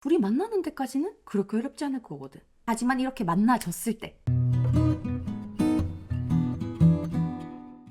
둘이 만나는 데까지는 그렇게 어렵지 않을 거거든. 하지만 이렇게 만나졌을 때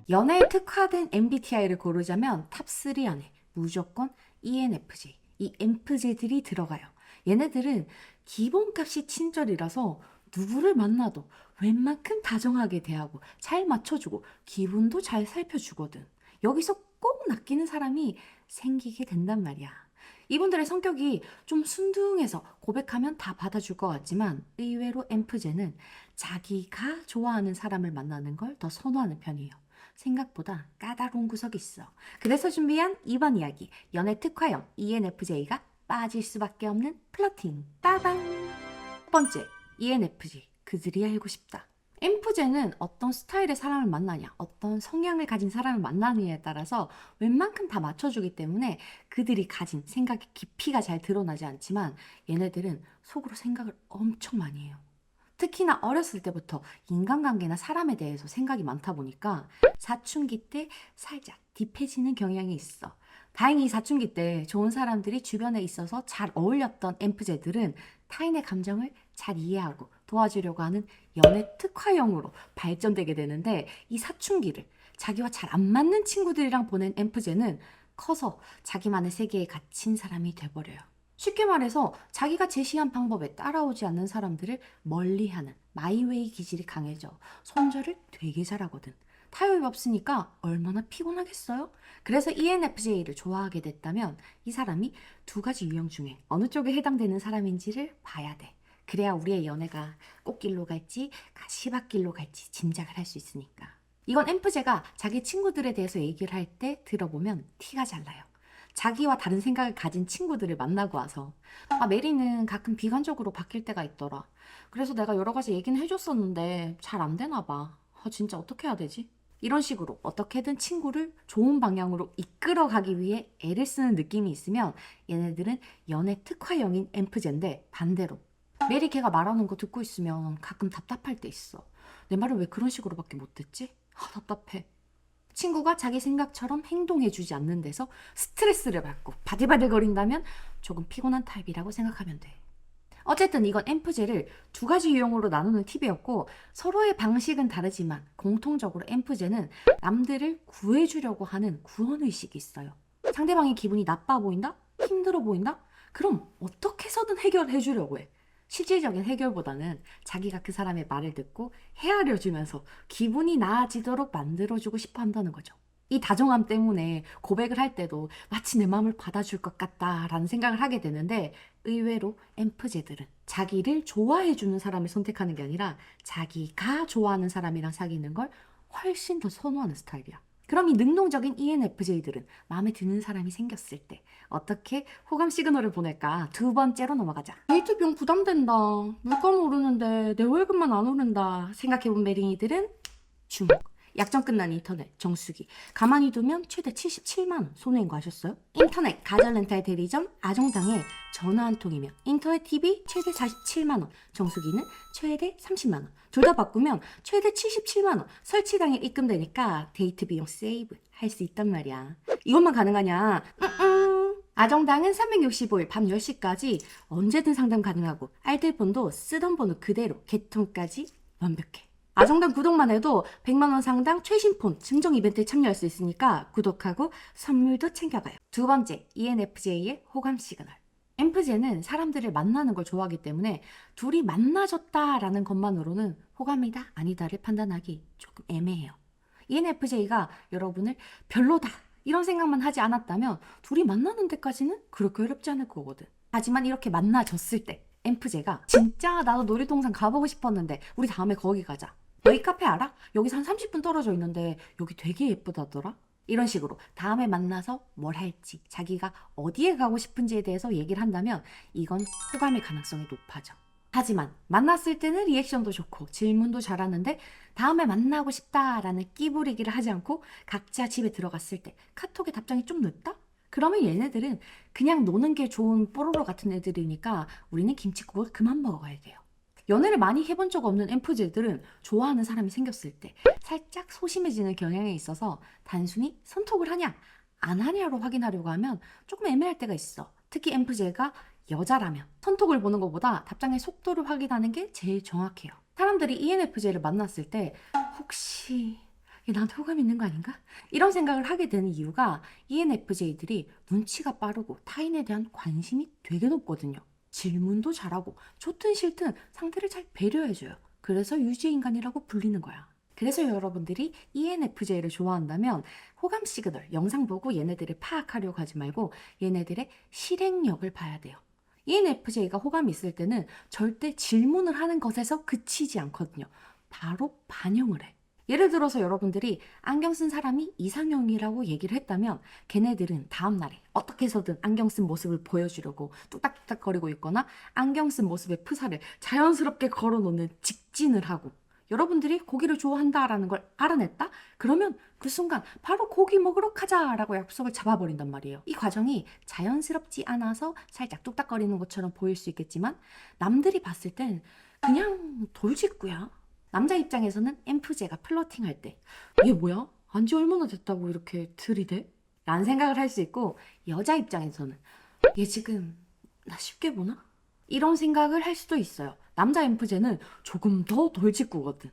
연애에 특화된 MBTI를 고르자면 탑3 안에 무조건 ENFJ, 이 MFJ들이 들어가요. 얘네들은 기본값이 친절이라서 누구를 만나도 웬만큼 다정하게 대하고 잘 맞춰주고 기분도 잘 살펴주거든. 여기서 꼭 낚이는 사람이 생기게 된단 말이야. 이분들의 성격이 좀 순둥해서 고백하면 다 받아줄 것 같지만 의외로 엠프제는 자기가 좋아하는 사람을 만나는 걸 더 선호하는 편이에요. 생각보다 까다로운 구석이 있어. 그래서 준비한 이번 이야기 연애 특화형 ENFJ가 빠질 수밖에 없는 플러팅 따당 첫 번째 ENFJ 그들이 알고 싶다. 엠프제는 어떤 스타일의 사람을 만나냐, 어떤 성향을 가진 사람을 만나느냐에 따라서 웬만큼 다 맞춰주기 때문에 그들이 가진 생각의 깊이가 잘 드러나지 않지만 얘네들은 속으로 생각을 엄청 많이 해요. 특히나 어렸을 때부터 인간관계나 사람에 대해서 생각이 많다 보니까 사춘기 때 살짝 딥해지는 경향이 있어. 다행히 이 사춘기 때 좋은 사람들이 주변에 있어서 잘 어울렸던 엠프제들은 타인의 감정을 잘 이해하고 도와주려고 하는 연애 특화형으로 발전되게 되는데 이 사춘기를 자기와 잘 안 맞는 친구들이랑 보낸 엠프제는 커서 자기만의 세계에 갇힌 사람이 돼버려요. 쉽게 말해서 자기가 제시한 방법에 따라오지 않는 사람들을 멀리하는 마이웨이 기질이 강해져 손절을 되게 잘하거든. 타협이 없으니까 얼마나 피곤하겠어요? 그래서 ENFJ를 좋아하게 됐다면 이 사람이 두 가지 유형 중에 어느 쪽에 해당되는 사람인지를 봐야 돼. 그래야 우리의 연애가 꽃길로 갈지 시밭길로 갈지 짐작을 할 수 있으니까. 이건 엠프제가 자기 친구들에 대해서 얘기를 할 때 들어보면 티가 잘 나요. 자기와 다른 생각을 가진 친구들을 만나고 와서 아 메리는 가끔 비관적으로 바뀔 때가 있더라. 그래서 내가 여러 가지 얘기는 해줬었는데 잘 안 되나 봐. 아 진짜 어떻게 해야 되지? 이런 식으로 어떻게든 친구를 좋은 방향으로 이끌어 가기 위해 애를 쓰는 느낌이 있으면 얘네들은 연애 특화형인 엠프제인데 반대로 메리 걔가 말하는 거 듣고 있으면 가끔 답답할 때 있어. 내 말을 왜 그런 식으로밖에 못 듣지? 아, 답답해. 친구가 자기 생각처럼 행동해주지 않는 데서 스트레스를 받고 바들바들거린다면 조금 피곤한 타입이라고 생각하면 돼. 어쨌든 이건 엠프제를 두 가지 유형으로 나누는 팁이었고 서로의 방식은 다르지만 공통적으로 엠프제는 남들을 구해주려고 하는 구원의식이 있어요. 상대방의 기분이 나빠 보인다? 힘들어 보인다? 그럼 어떻게 해서든 해결해 주려고 해. 실질적인 해결보다는 자기가 그 사람의 말을 듣고 헤아려 주면서 기분이 나아지도록 만들어주고 싶어 한다는 거죠. 이 다정함 때문에 고백을 할 때도 마치 내 마음을 받아줄 것 같다라는 생각을 하게 되는데 의외로 엠프제들은 자기를 좋아해주는 사람을 선택하는 게 아니라 자기가 좋아하는 사람이랑 사귀는 걸 훨씬 더 선호하는 스타일이야. 그럼 이 능동적인 ENFJ들은 마음에 드는 사람이 생겼을 때 어떻게 호감 시그널을 보낼까? 두 번째로 넘어가자. 데이트 비용 부담된다. 물건 오르는데 내 월급만 안 오른다. 생각해본 메링이들은 주목. 약정 끝난 인터넷 정수기. 가만히 두면 최대 77만 원 손해인 거 아셨어요? 인터넷 가전 렌탈 대리점 아종당에 전화 한 통이면 인터넷 TV 최대 47만 원 정수기는 최대 30만 원. 둘 다 바꾸면 최대 77만 원. 설치 당일 입금되니까 데이트 비용 세이브 할 수 있단 말이야. 이것만 가능하냐? 음, 아정당은 365일 밤 10시까지 언제든 상담 가능하고 알뜰폰도 쓰던 번호 그대로 개통까지 완벽해 아정당 구독만 해도 100만원 상당 최신 폰 증정 이벤트에 참여할 수 있으니까 구독하고 선물도 챙겨가요. 두 번째, ENFJ의 호감 시그널. 엠프제는 사람들을 만나는 걸 좋아하기 때문에 둘이 만나졌다라는 것만으로는 호감이다 아니다를 판단하기 조금 애매해요. ENFJ가 여러분을 별로다 이런 생각만 하지 않았다면 둘이 만나는 데까지는 그렇게 어렵지 않을 거거든. 하지만 이렇게 만나졌을 때 엠프제가 진짜 나도 놀이동산 가보고 싶었는데 우리 다음에 거기 가자. 너희 카페 알아? 여기서 한 30분 떨어져 있는데 여기 되게 예쁘다더라? 이런 식으로 다음에 만나서 뭘 할지 자기가 어디에 가고 싶은지에 대해서 얘기를 한다면 이건 호감일 가능성이 높아져. 하지만 만났을 때는 리액션도 좋고 질문도 잘하는데 다음에 만나고 싶다라는 끼부리기를 하지 않고 각자 집에 들어갔을 때 카톡에 답장이 좀 늦다? 그러면 얘네들은 그냥 노는 게 좋은 뽀로로 같은 애들이니까 우리는 김치국을 그만 먹어야 돼요. 연애를 많이 해본 적 없는 엠프제들은 좋아하는 사람이 생겼을 때 살짝 소심해지는 경향이 있어서 단순히 선톡을 하냐 안 하냐로 확인하려고 하면 조금 애매할 때가 있어. 특히 엠프제가 여자라면 손톱을 보는 것보다 답장의 속도를 확인하는 게 제일 정확해요. 사람들이 ENFJ를 만났을 때 혹시 얘 나한테 호감 있는 거 아닌가? 이런 생각을 하게 되는 이유가 ENFJ들이 눈치가 빠르고 타인에 대한 관심이 되게 높거든요. 질문도 잘하고 좋든 싫든 상대를 잘 배려해줘요. 그래서 유지인간이라고 불리는 거야. 그래서 여러분들이 ENFJ를 좋아한다면 호감 시그널 영상 보고 얘네들을 파악하려고 하지 말고 얘네들의 실행력을 봐야 돼요. ENFJ가 호감이 있을 때는 절대 질문을 하는 것에서 그치지 않거든요. 바로 반영을 해. 예를 들어서 여러분들이 안경 쓴 사람이 이상형이라고 얘기를 했다면 걔네들은 다음날에 어떻게 해서든 안경 쓴 모습을 보여주려고 뚝딱뚝딱거리고 있거나 안경 쓴 모습의 프사를 자연스럽게 걸어놓는 직진을 하고 여러분들이 고기를 좋아한다라는 걸 알아냈다? 그러면 그 순간 바로 고기 먹으러 가자라고 약속을 잡아버린단 말이에요. 이 과정이 자연스럽지 않아서 살짝 뚝딱거리는 것처럼 보일 수 있겠지만 남들이 봤을 땐 그냥 돌직구야. 남자 입장에서는 엠프제가 플러팅할 때얘 뭐야? 안지 얼마나 됐다고 이렇게 들이대? 라는 생각을 할 수 있고 여자 입장에서는 얘 지금 나 쉽게 보나? 이런 생각을 할 수도 있어요. 남자 엠프제는 조금 더 돌직구거든.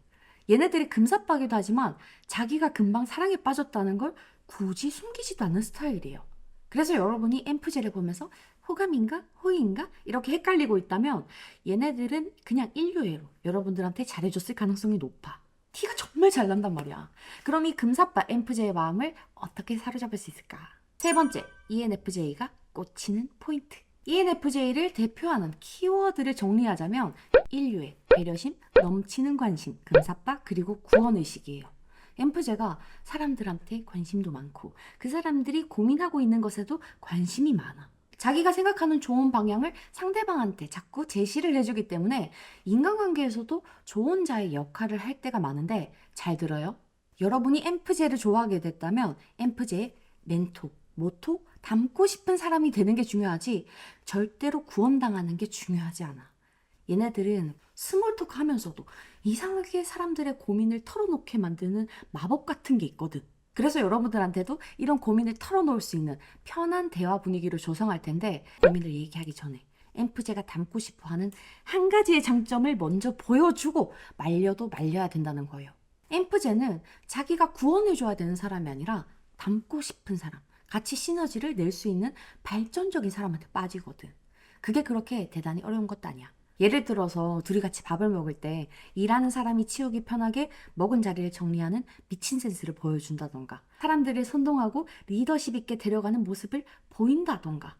얘네들이 금사빠기도 하지만 자기가 금방 사랑에 빠졌다는 걸 굳이 숨기지도 않는 스타일이에요. 그래서 여러분이 엠프제를 보면서 호감인가? 호의인가? 이렇게 헷갈리고 있다면 얘네들은 그냥 인류애로 여러분들한테 잘해줬을 가능성이 높아. 티가 정말 잘 난단 말이야. 그럼 이 금사빠 엠프제의 마음을 어떻게 사로잡을 수 있을까? 세 번째, ENFJ가 꽂히는 포인트. ENFJ를 대표하는 키워드를 정리하자면 인류애, 배려심, 넘치는 관심, 금사빠, 그리고 구원의식이에요. 엠프제가 사람들한테 관심도 많고 그 사람들이 고민하고 있는 것에도 관심이 많아. 자기가 생각하는 좋은 방향을 상대방한테 자꾸 제시를 해주기 때문에 인간관계에서도 좋은 자의 역할을 할 때가 많은데 잘 들어요. 여러분이 엠프제를 좋아하게 됐다면 엠프제의 멘토, 모토, 닮고 싶은 사람이 되는 게 중요하지 절대로 구원당하는 게 중요하지 않아. 얘네들은 스몰토크 하면서도 이상하게 사람들의 고민을 털어놓게 만드는 마법 같은 게 있거든. 그래서 여러분들한테도 이런 고민을 털어놓을 수 있는 편한 대화 분위기를 조성할 텐데 고민을 얘기하기 전에 엠프제가 닮고 싶어 하는 한 가지의 장점을 먼저 보여주고 말려도 말려야 된다는 거예요. 엠프제는 자기가 구원해줘야 되는 사람이 아니라 닮고 싶은 사람, 같이 시너지를 낼 수 있는 발전적인 사람한테 빠지거든. 그게 그렇게 대단히 어려운 것도 아니야. 예를 들어서 둘이 같이 밥을 먹을 때 일하는 사람이 치우기 편하게 먹은 자리를 정리하는 미친 센스를 보여준다던가 사람들을 선동하고 리더십 있게 데려가는 모습을 보인다던가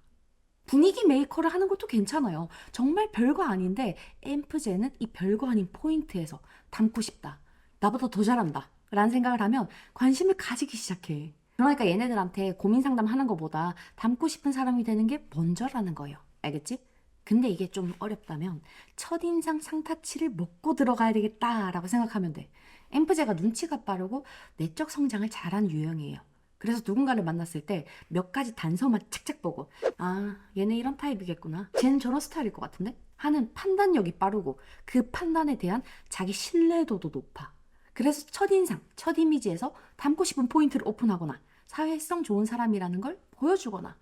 분위기 메이커를 하는 것도 괜찮아요. 정말 별거 아닌데 엠프제는 이 별거 아닌 포인트에서 담고 싶다. 나보다 더 잘한다. 라는 생각을 하면 관심을 가지기 시작해. 그러니까 얘네들한테 고민 상담하는 것보다 담고 싶은 사람이 되는 게 먼저라는 거예요. 알겠지? 근데 이게 좀 어렵다면 첫인상 상타치를 먹고 들어가야 되겠다라고 생각하면 돼. 엠프제가 눈치가 빠르고 내적 성장을 잘한 유형이에요. 그래서 누군가를 만났을 때 몇 가지 단서만 착착 보고 아 얘네 이런 타입이겠구나 쟤는 저런 스타일일 것 같은데 하는 판단력이 빠르고 그 판단에 대한 자기 신뢰도도 높아. 그래서 첫인상, 첫 이미지에서 담고 싶은 포인트를 오픈하거나 사회성 좋은 사람이라는 걸 보여주거나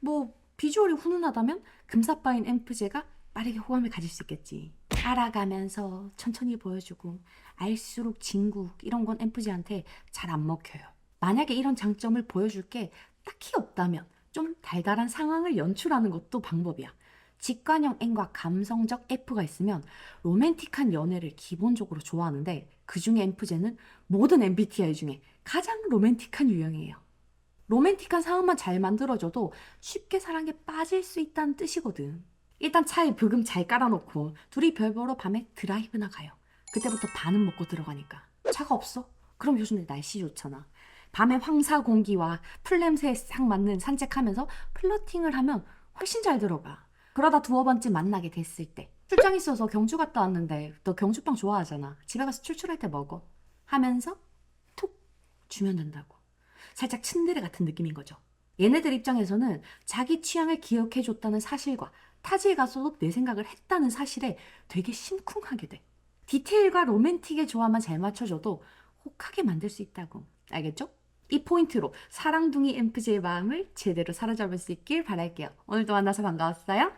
뭐 비주얼이 훈훈하다면 금사빠인 엠프제가 빠르게 호감을 가질 수 있겠지. 알아가면서 천천히 보여주고 알수록 진국 이런 건 엠프제한테 잘 안 먹혀요. 만약에 이런 장점을 보여줄 게 딱히 없다면 좀 달달한 상황을 연출하는 것도 방법이야. 직관형 N과 감성적 F가 있으면 로맨틱한 연애를 기본적으로 좋아하는데 그 중에 엠프제는 모든 MBTI 중에 가장 로맨틱한 유형이에요. 로맨틱한 상황만 잘 만들어줘도 쉽게 사랑에 빠질 수 있다는 뜻이거든. 일단 차에 브금 잘 깔아놓고 둘이 별 보러 밤에 드라이브나 가요. 그때부터 반은 먹고 들어가니까. 차가 없어? 그럼 요즘 날씨 좋잖아. 밤에 황사 공기와 풀 냄새에 싹 맞는 산책하면서 플러팅을 하면 훨씬 잘 들어가. 그러다 두어 번째 만나게 됐을 때 출장 있어서 경주 갔다 왔는데 너 경주빵 좋아하잖아. 집에 가서 출출할 때 먹어. 하면서 툭 주면 된다고. 살짝 츤데레 같은 느낌인 거죠. 얘네들 입장에서는 자기 취향을 기억해줬다는 사실과 타지에 가서도 내 생각을 했다는 사실에 되게 심쿵하게 돼. 디테일과 로맨틱의 조화만 잘 맞춰줘도 혹하게 만들 수 있다고. 알겠죠? 이 포인트로 사랑둥이 엠프제의 마음을 제대로 사로잡을 수 있길 바랄게요. 오늘도 만나서 반가웠어요.